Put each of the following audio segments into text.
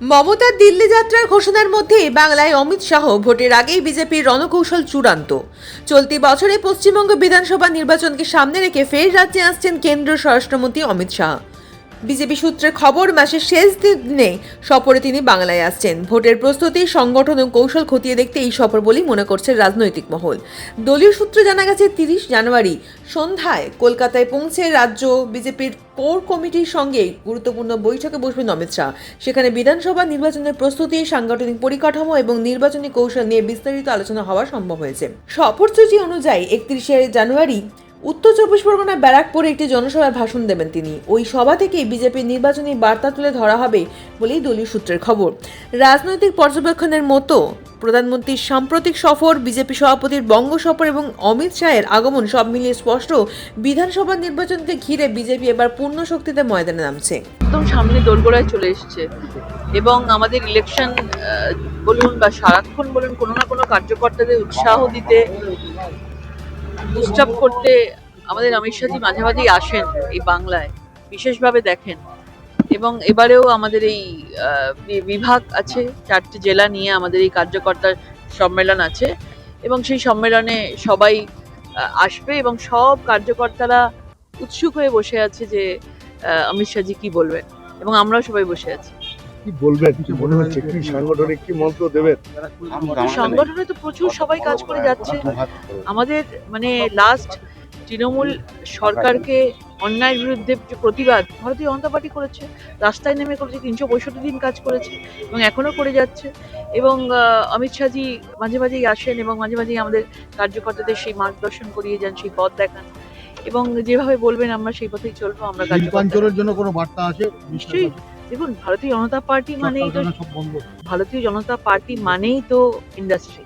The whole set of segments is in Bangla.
মমতার দিল্লি যাত্রার ঘোষণার মধ্যে বাংলায় অমিত শাহ ভোটের আগেই বিজেপির রণকৌশল চূড়ান্ত। চলতি বছরে পশ্চিমবঙ্গ বিধানসভা নির্বাচনকে সামনে রেখে ফের রাজ্যে আসছেন কেন্দ্রীয় স্বরাষ্ট্রমন্ত্রী অমিত শাহ। বিজেপি সূত্রে খবর, মাসের শেষ দিনে সফরে তিনি বাংলায় আসছেন। ভোটের প্রস্তুতি, সংগঠন ও কৌশল খতিয়ে দেখতে এই সফর বলেই মনে করছে রাজনৈতিক মহল। দলীয় সূত্রে জানা গেছে, তিরিশ জানুয়ারি সন্ধ্যায় কলকাতায় পৌঁছে রাজ্য বিজেপির কোর কমিটির সঙ্গে গুরুত্বপূর্ণ বৈঠকে বসবেন অমিত শাহ। সেখানে বিধানসভা নির্বাচনের প্রস্তুতি, সাংগঠনিক পরিকাঠামো এবং নির্বাচনী কৌশল নিয়ে বিস্তারিত আলোচনা হওয়া সম্ভব হয়েছে। সফরসূচি অনুযায়ী একত্রিশে জানুয়ারি উত্তর চব্বিশ পরগনার ব্যারাকপুরে একটি জনসভায় ভাষণ দেবেন তিনি। ওই সভা থেকেই বিজেপির নির্বাচনী বার্তা তুলে ধরা হবে বলেই দলীয় সূত্রের খবর। রাজনৈতিক পর্যবেক্ষণের মতো প্রধানমন্ত্রীর সাম্প্রতিক সফর, বিজেপি সভাপতির বঙ্গ সফর এবং অমিত শাহের আগমন সব মিলিয়ে স্পষ্ট। বিধানসভা নির্বাচনকে ঘিরে বিজেপি এবার পূর্ণ শক্তিতে ময়দানে নামছে। একদম সামনে দোরগোড়ায় চলে এসছে এবং আমাদের ইলেকশন বলুন বা সারাক্ষণ বলুন কোনো না কোনো কার্যকর্তাদের উৎসাহ দিতে বুস্ট করতে আমাদের অমিত শাহজি মাঝে মাঝেই আসেন এই বাংলায়, বিশেষভাবে দেখেন। এবং এবারেও আমাদের এই বিভাগ আছে, চারটি জেলা নিয়ে আমাদের এই কার্যকর্তার সম্মেলন আছে। এবং সেই সম্মেলনে সবাই আসবে এবং সব কার্যকর্তারা উৎসুক হয়ে বসে আছে যে অমিত শাহজি কি বলবেন? এবং আমরাও সবাই বসে আছি। কি বলবেন? কি মনে হচ্ছে? কি সাংগঠনিক কি মন্ত্র দেবেন? সংগঠনে তো প্রচুর সবাই কাজ করে যাচ্ছে। আমাদের মানে লাস্ট তৃণমূল সরকারকে অন্যায়ের বিরুদ্ধে প্রতিবাদ ভারতীয় জনতা পার্টি করেছে রাস্তায় নেমে করেছে তিনশো পঁয়ষট্টি দিন কাজ করেছে এবং এখনও করে যাচ্ছে। এবং আহ, অমিত শাহজি মাঝে মাঝেই আসেন এবং মাঝে মাঝেই আমাদের কার্যকর্তাদের সেই মার্গদর্শন করিয়ে যান সেই পথ দেখান। এবং যেভাবে বলবেন আমরা সেই পথেই চলবো আমরা জন্য কোনো বার্তা আছে? নিশ্চয়ই। দেখুন ভারতীয় জনতা পার্টি মানেই তো ভারতীয় জনতা পার্টি মানেই তো ইন্ডাস্ট্রি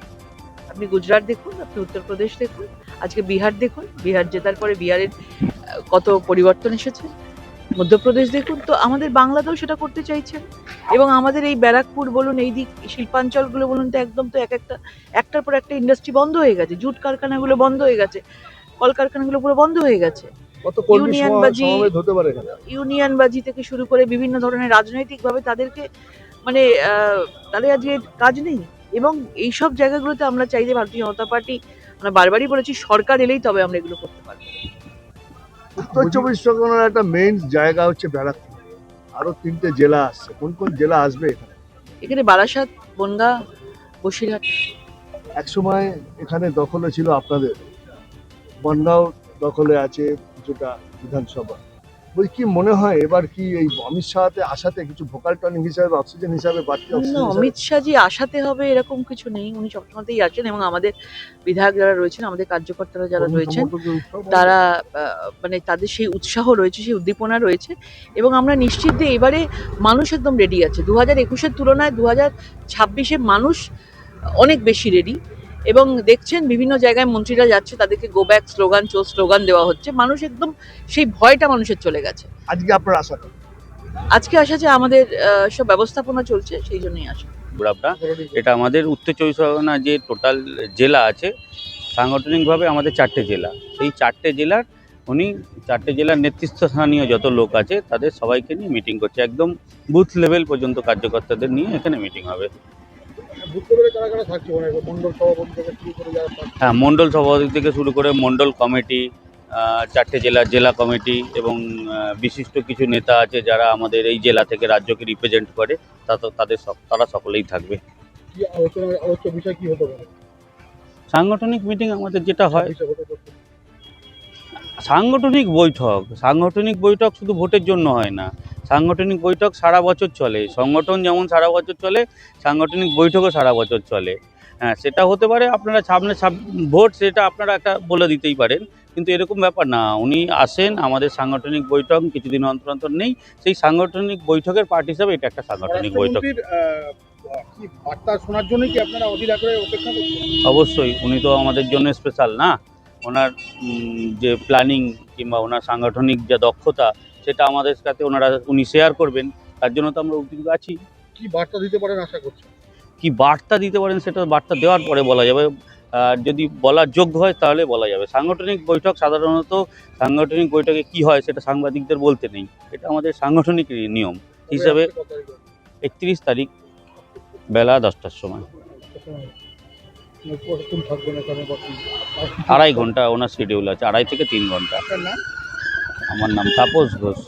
আপনি গুজরাট দেখুন আপনি উত্তরপ্রদেশ দেখুন আজকে বিহার দেখুন বিহার জেতার পরে বিহারের কত পরিবর্তন এসেছে। মধ্যপ্রদেশ দেখুন তো আমাদের বাংলাতেও সেটা করতে চাইছেন এবং আমাদের এই ব্যারাকপুর বলুন এই দিক শিল্পাঞ্চলগুলো বলুন তো একদম তো এক একটা একটার পর একটা ইন্ডাস্ট্রি বন্ধ হয়ে গেছে। জুট কারখানাগুলো বন্ধ হয়ে গেছে। কলকারখানাগুলো পুরো বন্ধ হয়ে গেছে। কত কর্মী ইউনিয়ন সমা- বাজি- সমাবেশ হতে পারে এখানে? ইউনিয়নবাজি থেকে শুরু করে বিভিন্ন ধরনের রাজনৈতিকভাবে তাদেরকে মানে তাদের আজকে কাজ নেই। এবং এইসব জায়গাগুলোতে আমরা চাই যে ভারতীয় জনতা পার্টি আমরা বারবারই বলেছি সরকার এলেই তবে আমরা এগুলো করতে পারব। উত্তর চব্বিশ পরগনার একটা মেইন জায়গা হচ্ছে ব্যারাকপুর। আরও তিনটে জেলা আসছে। কোন কোন জেলা আসবে এখানে? এখানে বারাসাত বনগা বসিরহাট। একসময় এখানে দখলে ছিল আপনাদের। বনগাঁও দখলে আছে কিছুটা বিধানসভা। বলছি কি মনে হয় এবার কি এই অমিত শাহতে আসাতে কিছু ভোকাল টনিক হিসাবে অক্সিজেন হিসাবে বাড়তি অক্সিজেন অমিত শাহজি আসাতে হবে এরকম কিছু নেই। উনি সবসময়তেই আছেন এবং আমাদের বিধায়ক যারা রয়েছেন আমাদের কার্যকর্তারা যারা রয়েছেন। তারা মানে তাদের সেই উৎসাহ রয়েছে সেই উদ্দীপনা রয়েছে এবং আমরা নিশ্চিত যে এবারে মানুষ একদম রেডি আছে। দু হাজার একুশের তুলনায় দু হাজার ছাব্বিশে মানুষ অনেক বেশি রেডি এবং দেখছেন বিভিন্ন জায়গায় মন্ত্রীরা যাচ্ছে তাদেরকে গো ব্যাক স্লোগান চো স্লোগান দেওয়া হচ্ছে। মানুষ একদম সেই ভয়টা মানুষের চলে গেছে। আজকে আপনার আশাটা আজকে আসা যে আমাদের সব ব্যবস্থাপনা চলছে সেই জন্যই আসা আমরা এটা আমাদের উত্তর চব্বিশ পরগনা যে টোটাল জেলা আছে সাংগঠনিকভাবে আমাদের চারটে জেলা। সেই চারটে জেলার উনি চারটে জেলার নেতৃত্বস্থানীয় যত লোক আছে তাদের সবাইকে নিয়ে মিটিং করছে। একদম বুথ লেভেল পর্যন্ত কার্যকর্তাদের নিয়ে এখানে মিটিং হবে। হ্যাঁ মণ্ডল সভাপতি থেকে শুরু করে মণ্ডল কমিটি চারটে জেলার জেলা কমিটি এবং বিশিষ্ট কিছু নেতা আছে যারা আমাদের এই জেলা থেকে রাজ্যকে রিপ্রেজেন্ট করে তা তো তাদের তারা সকলেই থাকবে। সাংগঠনিক মিটিং আমাদের যেটা হয়। সাংগঠনিক বৈঠক সাংগঠনিক বৈঠক শুধু ভোটের জন্য হয় না। সাংগঠনিক বৈঠক সারা বছর চলে। সংগঠন যেমন সারা বছর চলে সাংগঠনিক বৈঠকও সারা বছর চলে। হ্যাঁ সেটা হতে পারে আপনারা সামনে ভোট সেটা আপনারা একটা বলে দিতেই পারেন। কিন্তু এরকম ব্যাপার না। উনি আসেন আমাদের সাংগঠনিক বৈঠক কিছুদিন অন্তর অন্তর নেই। সেই সাংগঠনিক বৈঠকের পার্ট হিসাবে এটা একটা সাংগঠনিক বৈঠক। বার্তা শোনার জন্য কি আপনারা অধীর আগ্রহে অপেক্ষা করছেন? অবশ্যই। উনি তো আমাদের জন্য স্পেশাল না? ওনার যে প্ল্যানিং কিংবা ওনার সাংগঠনিক যে দক্ষতা সেটা আমাদের সাথে ওনারা উনি শেয়ার করবেন। তার জন্য তো আমরা উদ্যোগ আছি। কি বার্তা দিতে পারেন আশা করছেন? কি বার্তা দিতে পারেন সেটা বার্তা দেওয়ার পরে বলা যাবে। যদি বলার যোগ্য হয় তাহলে বলা যাবে। সাংগঠনিক বৈঠক সাধারণত সাংগঠনিক বৈঠকে কি হয় সেটা সাংবাদিকদের বলতে নেই। এটা আমাদের সাংগঠনিক নিয়ম। হিসাবে একত্রিশ তারিখ বেলা দশটার সময়। আড়াই ঘণ্টা ওনার শিডিউল আছে। আড়াই থেকে তিন ঘণ্টা। আমার নাম তাপস ঘোষ।